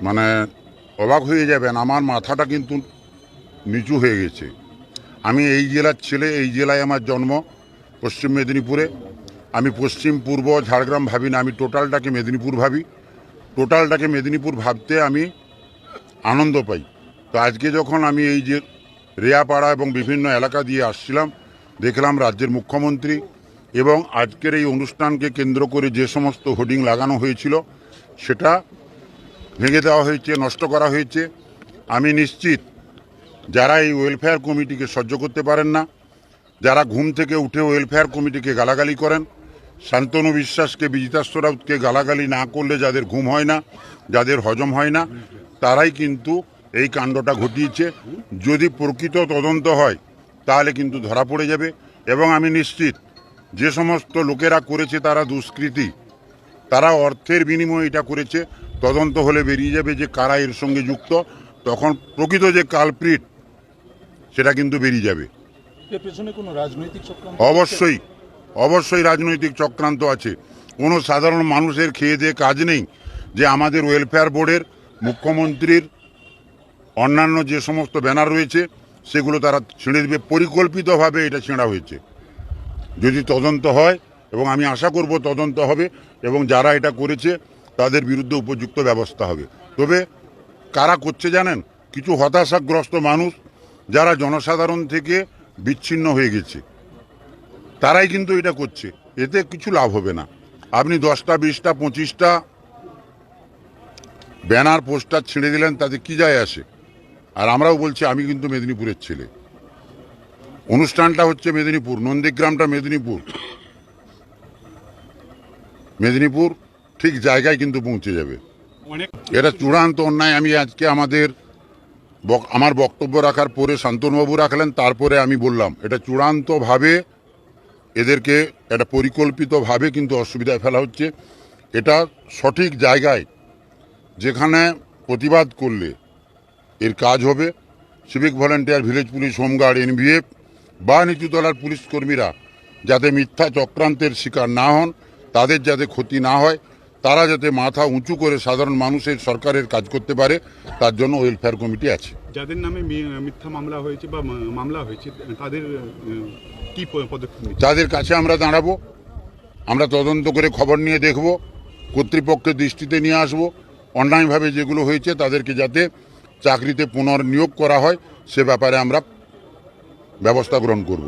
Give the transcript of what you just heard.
মানে অবাক হয়ে যাবেন, আমার মাথাটা কিন্তু নিচু হয়ে গেছে। আমি এই জেলার ছেলে, এই জেলায় আমার জন্ম, পশ্চিম মেদিনীপুরে। আমি পশ্চিম, পূর্ব, ঝাড়গ্রাম ভাবি না, আমি টোটালটাকে মেদিনীপুর ভাবি। টোটালটাকে মেদিনীপুর ভাবতে আমি আনন্দ পাই। তো আজকে যখন আমি এই যে রেয়াপাড়া এবং বিভিন্ন এলাকা দিয়ে আসছিলাম, দেখলাম রাজ্যের মুখ্যমন্ত্রী এবং আজকের এই অনুষ্ঠানকে কেন্দ্র করে যে সমস্ত হোর্ডিং লাগানো হয়েছিল, সেটা ভেঙে দেওয়া হয়েছে, নষ্ট করা হয়েছে। আমি নিশ্চিত যারা এই ওয়েলফেয়ার কমিটিকে সহ্য করতে পারেন না, যারা ঘুম থেকে উঠে ওয়েলফেয়ার কমিটিকে গালাগালি করেন, শান্তনু বিশ্বাসকে বিজিতাশ্ব রাউতকে গালাগালি না করলে যাদের ঘুম হয় না, যাদের হজম হয় না, তারাই কিন্তু এই কাণ্ডটা ঘটিয়েছে। যদি প্রকৃত তদন্ত হয়, তাহলে কিন্তু ধরা পড়ে যাবে। এবং আমি নিশ্চিত যে সমস্ত লোকেরা করেছে তারা দুষ্কৃতী, তারা অর্থের বিনিময়ে এটা করেছে। তদন্ত হলে বেরিয়ে যাবে যে কারা এর সঙ্গে যুক্ত তখন প্রকৃত যে কালপ্রিট সেটা কিন্তু বেরিয়ে যাবে। অবশ্যই অবশ্যই রাজনৈতিক চক্রান্ত আছে। কোনো সাধারণ মানুষের খেয়ে দিয়ে কাজ নেই যে আমাদের ওয়েলফেয়ার বোর্ডের মুখ্যমন্ত্রীর অন্যান্য যে সমস্ত ব্যানার রয়েছে সেগুলো তারা ছিঁড়ে দেবে। পরিকল্পিতভাবে এটা ছেঁড়া হয়েছে। যদি তদন্ত হয় এবং আমি আশা করব তদন্ত হবে এবং যারা এটা করেছে তাদের বিরুদ্ধে উপযুক্ত ব্যবস্থা হবে। তবে কারা করছে জানেন? কিছু হতাশাগ্রস্ত মানুষ যারা জনসাধারণ থেকে বিচ্ছিন্ন হয়ে গেছে, তারাই কিন্তু এটা করছে। এতে কিছু লাভ হবে না। আপনি দশটা, বিশটা, পঁচিশটা ব্যানার, পোস্টার ছিঁড়ে দিলেন, তাতে কি যায় আসে? আর আমরাও বলছি, আমি কিন্তু মেদিনীপুরের ছেলে। অনুষ্ঠানটা হচ্ছে মেদিনীপুর, নন্দীগ্রামটা মেদিনীপুর। মেদিনীপুর ঠিক জায়গায় কিন্তু পৌঁছে যাবে। এটা চূড়ান্ত অন্যায়। আমি আজকে আমাদের বক- আমার বক্তব্য রাখার পরে শান্তনুবাবু রাখলেন তারপরে আমি বললাম এটা চূড়ান্তভাবে এদেরকে এটা পরিকল্পিতভাবে কিন্তু অসুবিধায় ফেলা হচ্ছে। এটা সঠিক জায়গায় যেখানে প্রতিবাদ করলে এর কাজ হবে। Civic volunteer village police home guard NVF বা নিচুতলার পুলিশ কর্মীরা যাতে মিথ্যা চক্রান্তের শিকার না হন তাদের যাতে ক্ষতি না হয় তারা যাতে মাথা উঁচু করে সাধারণ মানুষের সরকারের কাজ করতে পারে তার জন্য ওয়েলফেয়ার কমিটি আছে। যাদের নামে মিথ্যা মামলা হয়েছে বা মামলা হয়েছে তাদের কি পদক্ষেপ তাদের কাছে আমরা দাঁড়াবো আমরা তদন্ত করে খবর নিয়ে দেখব কর্তৃপক্ষের দৃষ্টিতে নিয়ে আসব অন্যায়ভাবে যেগুলো হয়েছে তাদেরকে যাতে চাকরিতে পুনর্নিয়োগ করা হয় সে ব্যাপারে আমরা ব্যবস্থা গ্রহণ করব।